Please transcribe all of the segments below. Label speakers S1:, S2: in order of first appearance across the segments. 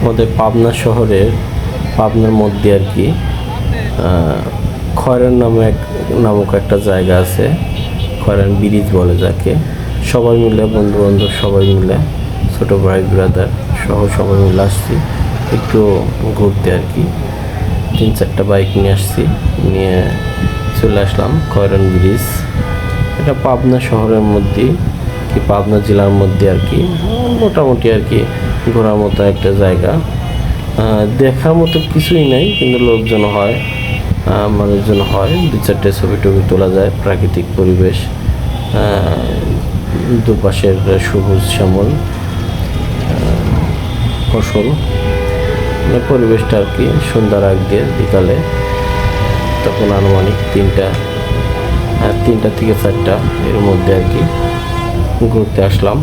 S1: আমাদের পাবনা শহরের, পাবনার মধ্যে আর কি খয়রান নামে এক, নামক একটা জায়গা আছে, খয়রান ব্রিজ বলে যাকে। সবাই মিলে বন্ধু বান্ধব সবাই মিলে, ছোটো ভাই ব্রাদার সহ সবাই মিলে আসছি, একটু ঘুরতে আর কি। তিন চারটা বাইক নিয়ে আসছি, নিয়ে চলে আসলাম খয়রান ব্রিজ। এটা পাবনা শহরের মধ্যে কি পাবনা জেলার মধ্যে আর কি, মোটামুটি আর কি ঘোরার মতো একটা জায়গা। দেখার মতো কিছুই নেই, কিন্তু লোকজন হয় মানুষজন হয় দু চারটে ছবি টবি তোলা যায়, প্রাকৃতিক পরিবেশ দুপাশের সবুজ শ্যামল ফসল মানে পরিবেশটা আর কি সন্ধ্যার আগ দিয়ে বিকালে, তখন আনুমানিক তিনটা তিনটা থেকে চারটা এর মধ্যে আর কি। ঘুরতে আসলাম।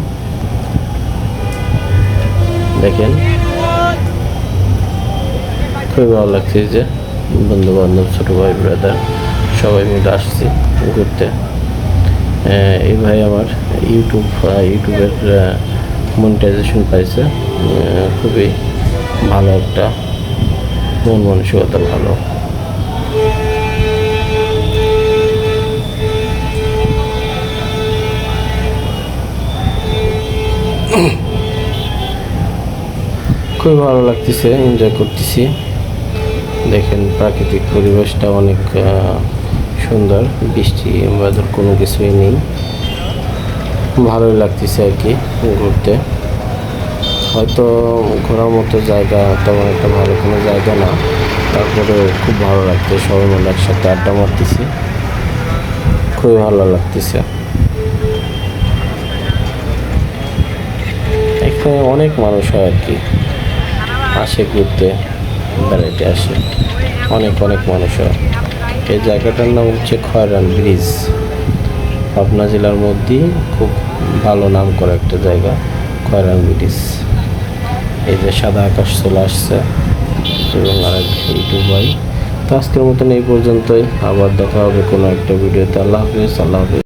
S1: দেখেন। খুবই ভালো লাগছে যে বন্ধু বান্ধব ছোটো ভাই ব্রাদার সবাই মিলে আসছি ঘুরতে। এই ভাই আমার ইউটিউব ইউটিউবের মনিটাইজেশন পাইছে। খুবই ভালো একটা, মন মানসিকতা ভালো। খুবই ভালো লাগতেছে এনজয় করতেছি। দেখেন প্রাকৃতিক পরিবেশটা অনেক সুন্দর, বৃষ্টি বাদল কোনো কিছুই নেই। ভালোই লাগতেছে আর কি ঘুরতে। হয়তো ঘোরার মতো জায়গা তেমন একটা ভালো কোনো জায়গা না তারপরে খুব ভালো লাগছে সবাই মিলে একসাথে আড্ডা মারতেছি। খুবই ভালো লাগতেছে। এখানে অনেক মানুষ হয় আর কি। আসে ঘুরতে, বেড়াইতে আসে। অনেক অনেক মানুষ হয়। এই জায়গাটার নাম হচ্ছে খয়রান ব্রিজ। পাবনা জেলার মধ্যেই খুব ভালো নাম করা একটা জায়গা, খয়রান ব্রিজ। এই যে সাদা আকাশ চলে আসছে, এবং আরেক ইউটিউব ভাই তো আজকের মতন এই পর্যন্তই। আবার দেখা হবে কোনো একটা ভিডিওতে। আল্লাহ হাফিজ আল্লাহ হাফিজ।